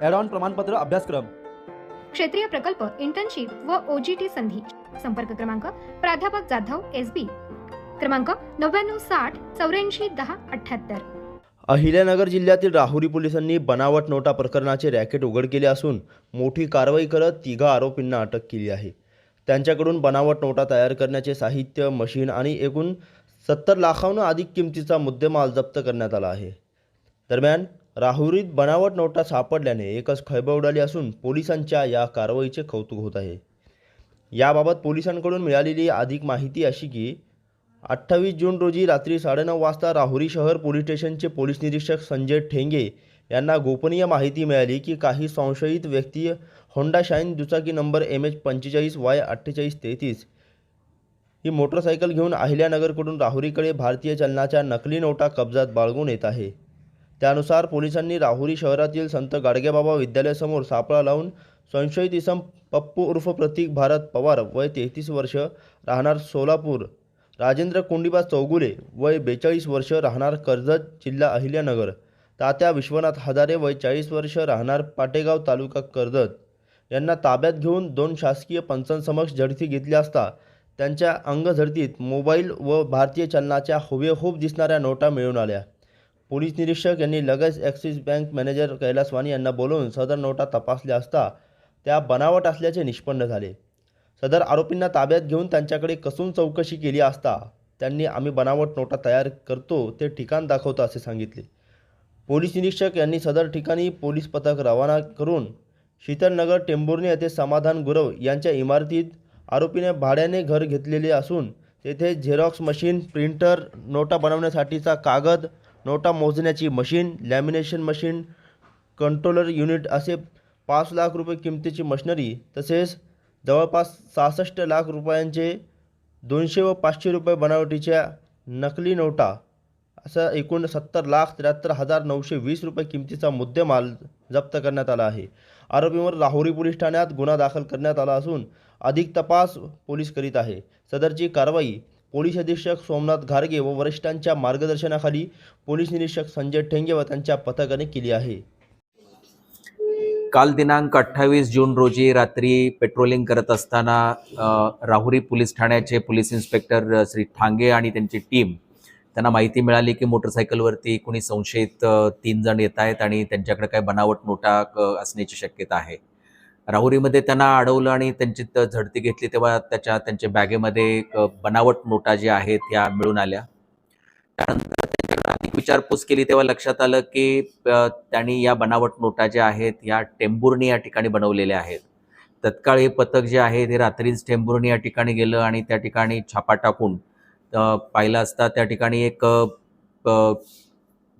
ॲडॉन प्रमाणपत्र अभ्यासक्रम. क्षेत्रीय प्रकल्प इंटर्नशिप व ओजीटी संधी. संपर्क क्रमांक प्राध्यापक जाधव एस बी क्रमांक नव्याण्णव साठ चौऱ्याऐंशी दहा अठ्ठ्याहत्तर अहिल्यानगर जिल्ह्यातील राहुरी पोलिसांनी बनावट नोटा प्रकरणाचे रॅकेट उघड केले असून मोठी कारवाई करत तिघा आरोपींना अटक केली आहे. त्यांच्याकडून बनावट नोटा तयार करण्याचे साहित्य मशीन आणि एकूण सत्तर लाखांहून अधिक किमतीचा मुद्देमाल जप्त करण्यात आला आहे. दरम्यान राहुरीत बनावट नोटा सापडल्याने एकच खळबळ उडाली असून पोलिसांच्या या कारवाईचे कौतुक होत आहे. याबाबत पोलिसांकडून मिळालेली अधिक माहिती अशी की अठ्ठावीस जून रोजी रात्री साडेनऊ वाजता राहुरी शहर पोलीस स्टेशनचे पोलीस निरीक्षक संजय ठेंगे यांना गोपनीय माहिती मिळाली की काही संशयित व्यक्ती होंडा शाईन दुचाकी नंबर एम एच पंचेचाळीस वाय अठ्ठेचाळीस तेहतीस ही मोटरसायकल घेऊन अहिल्यानगरकडून राहुरीकडे भारतीय चलनाच्या नकली नोटा कब्जात बाळगून येत आहे. त्यानुसार पोलिसांनी राहुरी शहरातील संत गाडगेबाबा विद्यालयासमोर सापळा लावून संशयित इसम पप्पू उर्फ प्रतीक भारत पवार वय तेहतीस वर्ष राहणार सोलापूर. राजेंद्र कोंडीबा चौगुले वय बेचाळीस वर्ष राहणार कर्जत जिल्हा अहिल्यानगर. तात्या विश्वनाथ हजारे वय चाळीस वर्ष राहणार पाटेगाव तालुका कर्जत. यांना ताब्यात घेऊन दोन शासकीय पंचांसमक्ष झडती घेतली असता त्यांच्या अंगझडतीत मोबाईल व भारतीय चलनाच्या हुबेहूब दिसणाऱ्या नोटा मिळून आल्या. पोलीस निरीक्षक यांनी लगेच Axis bank manager Kailas Wani यांना बोलवून सदर नोटा तपासल्या असता त्या बनावट असल्याचे निष्पन्न झाले. सदर आरोपींना ताब्यात घेऊन त्यांच्याकडे कसून चौकशी केली असता त्यांनी आम्ही बनावट नोटा तयार करतो ते ठिकाण दाखवतो असे सांगितले. पोलीस निरीक्षक यांनी सदर ठिकाणी पोलीस पथक रवाना करून शीतलनगर टेंभुर्णी येथे समाधान गुरव यांच्या इमारतीत आरोपीने भाड्याने घर घेतलेले असून तेथे झेरॉक्स मशीन प्रिंटर नोटा बनवण्यासाठीचा कागद नोटा मोजण्याची machine lamination machine controller unit असे पाच लाख रुपये किमतीची मशिनरी तसेच जवळपास सहासष्ट लाख रुपयांचे दोनशे व पाचशे रुपये बनावटीच्या नकली नोटा असं एकूण सत्तर लाख त्र्याहत्तर हजार नऊशे वीस रुपये किमतीचा मुद्देमाल जप्त करण्यात आला आहे. आरोपींवर राहुरी पोलीस ठाण्यात गुन्हा दाखल करण्यात आला असून अधिक तपास पोलीस करीत आहे. सदरची कारवाई पोलीस अधीक्षक सोमनाथ घारगे व वरिष्ठांच्या मार्गदर्शनाखाली पोलीस निरीक्षक संजय ठेंगे व त्यांच्या पथकाने केली आहे. काल दिनांक अठ्ठावीस जून रोजी रात्री पेट्रोलिंग करत असताना राहुरी पोलीस ठाण्याचे पोलीस इन्स्पेक्टर श्री ठांगे आणि त्यांची टीम त्यांना माहिती मिळाली की मोटरसायकलवरती कुणी संशयित तीन जण येत आहेत आणि त्यांच्याकडे काही बनावट नोटा असण्याची शक्यता आहे. राहुरीमध्ये त्यांना अडवलं आणि त्यांची झडती घेतली तेव्हा त्याच्या त्यांच्या बॅगेमध्ये बनावट नोटा ज्या आहेत त्या मिळून आल्या. त्यानंतर त्यांच्याकडे अधिक विचारपूस केली तेव्हा लक्षात आलं की त्यांनी या बनावट नोटा ज्या आहेत या टेंबुर्णी या ठिकाणी बनवलेल्या आहेत. तत्काळ हे पथक जे आहे ते रात्रीच टेंबुर्णी या ठिकाणी गेलं आणि त्या ठिकाणी छापा टाकून पाहिलं असता त्या ठिकाणी एक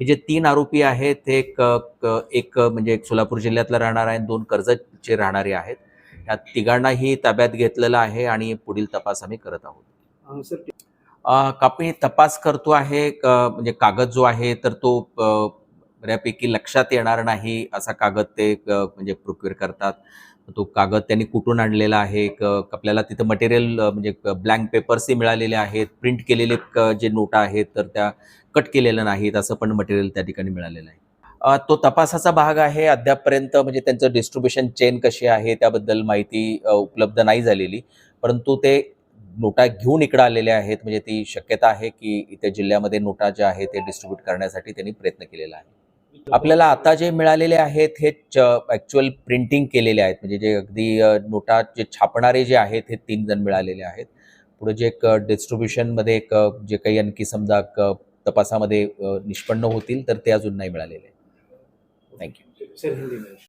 हे जे तीन आरोपी आहेत ते एक एक म्हणजे एक सोलापूर जिल्ह्यातला राहणार आहे दोन कर्जतचे राहणारे आहेत. या तिघांनाही ताब्यात घेतलेलं आहे आणि पुढील तपास आम्ही करत आहोत. अ, कापणी तपास करतो आहे क- म्हणजे कागद जो आहे तर तो बऱ्यापैकी लक्षात येणार नाही असा कागद ते म्हणजे प्रोक्युअर करतात. तो कागद त्यांनी कुठून आणलेला आहे आपल्याला तिथं मटेरियल म्हणजे ब्लँक पेपर्सही मिळालेले आहेत प्रिंट केलेले जे नोटा आहेत तर त्या कट केलेलं नाहीत असं पण मटेरियल त्या ठिकाणी मिळालेलं आहे. तो तपासाचा भाग आहे अद्यापपर्यंत म्हणजे त्यांचं डिस्ट्रीब्युशन चेन कशी आहे त्याबद्दल माहिती उपलब्ध नाही झालेली. परंतु ते नोटा घेऊन इकडे आलेले आहेत म्हणजे ती शक्यता आहे की इथे जिल्ह्यामध्ये नोटा ज्या आहेत ते डिस्ट्रीब्यूट करण्यासाठी त्यांनी प्रयत्न केलेला आहे. आपल्याला आता जे मिळालेले आहेत हे ॲक्च्युअल प्रिंटिंग केलेले आहेत. म्हणजे जे अगदी नोटा जे छापणारे जे आहेत हे तीन जण मिळालेले आहेत. पुढे जे एक डिस्ट्रीब्युशनमध्ये एक जे काही आणखी समजा तपासामध्ये निष्पन्न होतील तर ते अजून नाही मिळालेले. थँक्यू